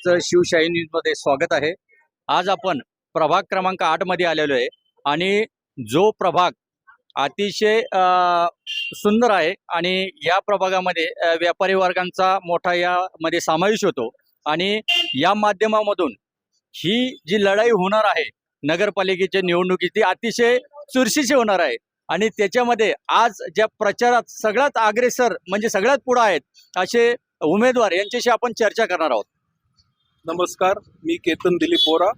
सगळ्यांचं शिवशाही न्यूजमध्ये स्वागत आहे. आज आपण प्रभाग क्रमांक आठमध्ये आलेलो आहे आणि जो प्रभाग अतिशय सुंदर आहे आणि या प्रभागामध्ये व्यापारी वर्गांचा मोठा यामध्ये समावेश होतो आणि या माध्यमामधून ही जी लढाई होणार आहे नगरपालिकेच्या निवडणुकी ती अतिशय चुरशीची होणार आहे आणि त्याच्यामध्ये आज ज्या प्रचारात सगळ्यात अग्रेसर म्हणजे सगळ्यात पुढं आहेत असे उमेदवार यांच्याशी आपण चर्चा करणार आहोत. नमस्कार मी केतन दिलीप बोरा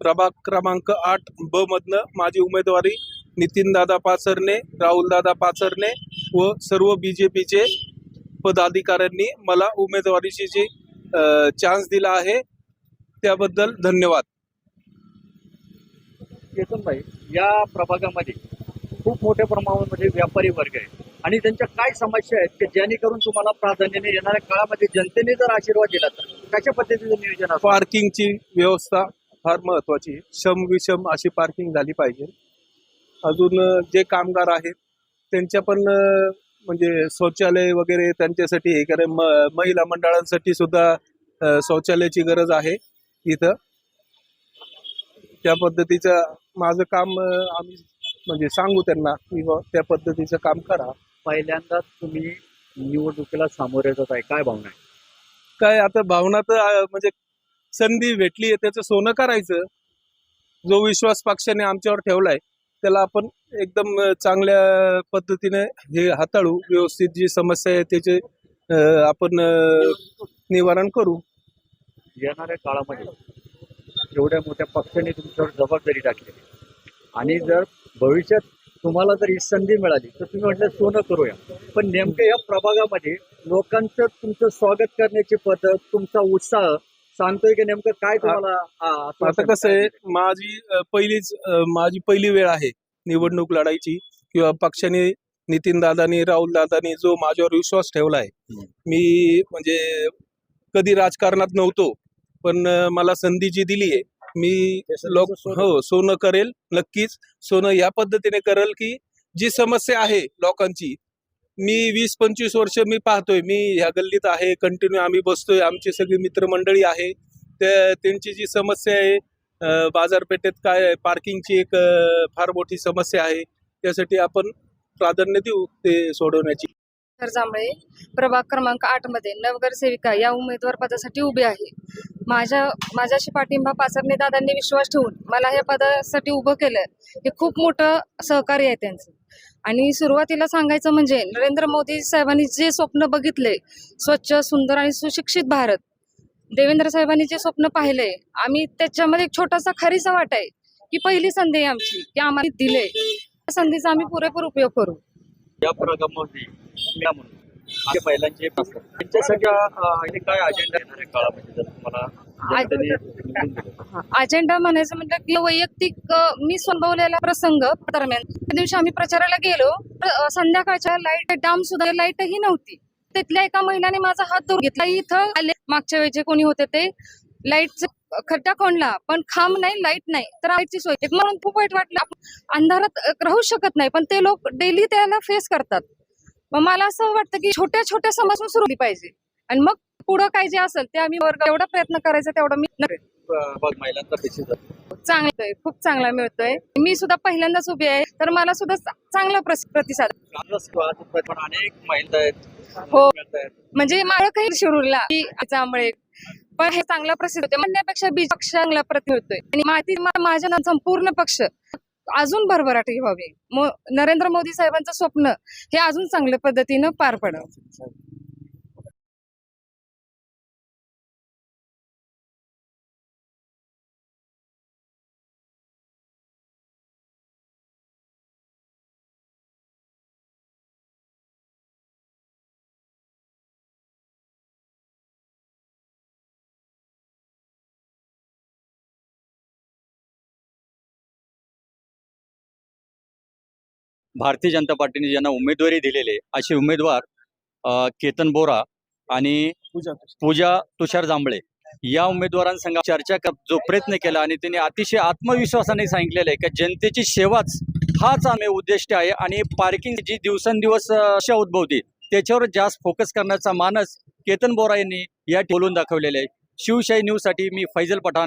प्रभाग क्रमांक आठ ब मधनं माझी उमेदवारी नितीनदादा पाचरणे राहुलदादा पाचरणे व सर्व बी जे पीचे पदाधिकाऱ्यांनी मला उमेदवारीची जी चान्स दिला आहे त्याबद्दल धन्यवाद. भाई या प्रभागामध्ये खूप मोठ्या प्रमाणामध्ये व्यापारी वर्ग आहे. आणि त्यांच्या काय समस्या आहेत की जेणेकरून तुम्हाला प्राधान्याने येणाऱ्या काळामध्ये जनतेने जर आशीर्वाद दिला तर? कशा पद्धतीचं नियोजन? पार्किंगची व्यवस्था फार महत्वाची आहे. शम विषम अशी पार्किंग झाली पाहिजे. अजून अ, जे कामगार आहेत त्यांच्या पण अ, म्हणजे शौचालय वगैरे त्यांच्यासाठी हे करे म महिला मंडळांसाठी सुद्धा अ, शौचालयाची गरज आहे इथं. त्या पद्धतीचं माझं काम अ, आम्ही म्हणजे सांगू त्यांना की बुवा त्या पद्धतीचं काम करा. पहिल्यांदाच तुम्ही निवडणुकीला सामोरे जात आहे काय भावना आहे? काय आता भावना तर म्हणजे संधी भेटली आहे त्याचं सोनं करायचं. जो विश्वास पक्षाने आमच्यावर ठेवलाय त्याला आपण एकदम चांगल्या पद्धतीने हे हाताळू. व्यवस्थित जी समस्या आहे त्याचे आपण निवारण करू. येणाऱ्या काळामध्ये एवढ्या मोठ्या पक्षाने तुमच्यावर जबाबदारी टाकली. आणि जर भविष्यात तुम्हाला जर ही संधी मिळाली तर तुम्ही म्हटलं सोनं करूया. पण नेमकं या प्रभागामध्ये लोकांचं तुमचं स्वागत करण्याची पद्धत तुमचा उत्साह सांगतोय की नेमकं काय तुम्हाला आता कसं आहे माझी पहिलीच माझी पहिली वेळ आहे निवडणूक लढायची किंवा पक्षाने नितीन दादानी राहुल दादानी जो माझ्यावर विश्वास ठेवलाय हम्म. मी म्हणजे कधी राजकारणात नव्हतो पण मला संधी जी दिली आहे मी लोक हो सोनं करेल नक्कीच. सोनं या पद्धतीने करेल की जी समस्या आहे लोकांची. मी वीस पंचवीस वर्ष मी पाहतोय. मी ह्या गल्लीत आहे कंटिन्यू आम्ही बसतोय. आमची सगळी मित्रमंडळी आहे. त्या त्यांची जी समस्या आहे बाजारपेठेत काय पार्किंगची एक फार मोठी समस्या आहे. त्यासाठी आपण प्राधान्य देऊ ते सोडवण्याची. जांभळे प्रभाग क्रमांक आठमध्ये नगरसेविका या उमेदवार पदासाठी उभी आहे. माझ्या माझ्याशी पाठिंबा पासरणे दादांनी विश्वास ठेवून मला ह्या पदासाठी उभं केलं. हे खूप मोठं सहकार्य आहे त्यांचं. आणि सुरुवातीला सांगायचं म्हणजे नरेंद्र मोदी साहेबांनी जे स्वप्न बघितले स्वच्छ सुंदर आणि सुशिक्षित भारत देवेंद्र साहेबांनी जे स्वप्न पाहिलंय आम्ही त्याच्यामध्ये एक छोटासा खरीचा वाट आहे की पहिली संधी आमची की आम्हाला दिले त्या संधीचा आम्ही पुरेपूर उपयोग करू. या या म्हणून. महिलांचे त्यांच्यासाठी काय अजेंडा येणाऱ्या काळामध्ये? जर तुम्हाला? अजेंडा म्हणायचं म्हटलं की वैयक्तिक मी संभवलेला प्रसंग दरम्यान. त्या दिवशी आम्ही प्रचाराला गेलो. संध्याकाळच्या लाइट डाम सुद्धा लाईटही नव्हती. तिथल्या एका महिलाने माझा हात धरून घेतला. इथं आले. मागच्या वेळी जे कोणी होते ते लाइट खड्डा कोणला पण खांब नाही लाइट नाही. तर लाईटची सोय. म्हणून खूप वाईट वाटलं. अंधारात राहू शकत नाही. पण ते लोक डेली त्याला फेस करतात. मग मला असं वाटतं की छोट्या छोट्या समस्या सुरू पाहिजे. आणि मग पुढं काय जे असेल ते आम्ही वर्ग एवढा प्रयत्न करायचा तेवढा मी चांगला आहे खूप चांगला मिळतोय. मी सुद्धा पहिल्यांदाच उभी आहे तर मला सुद्धा चांगला प्रतिसाद. हो. म्हणजे मला काही शिरूरला की त्यामुळे पण हे चांगला प्रसिद्ध होते म्हणण्यापेक्षा बीज पक्ष चांगला प्रति होतोय. आणि माती मा- माझ्या संपूर्ण पक्ष अजून भरभराट व्हावी मो- नरेंद्र मोदी साहेबांचं स्वप्न हे अजून चांगल्या पद्धतीनं पार पडावं. भारतीय जनता पार्टीने ज्यांना उमेदवारी दिलेली आहे असे उमेदवार केतन बोरा आणि पूजा तुषार. जांभळे या उमेदवारांसंग चर्चा कर जो प्रयत्न केला आणि त्यांनी अतिशय आत्मविश्वासाने सांगितलेलं आहे की जनतेची सेवाच हाच आम्ही उद्दिष्ट आहे आणि पार्किंग जी दिवसेंदिवस अशा उद्भवते त्याच्यावर जास्त फोकस करण्याचा मानस केतन बोरा यांनी या बोलून दाखवलेला आहे. शिवशाही न्यूजसाठी मी फैजल पठाण.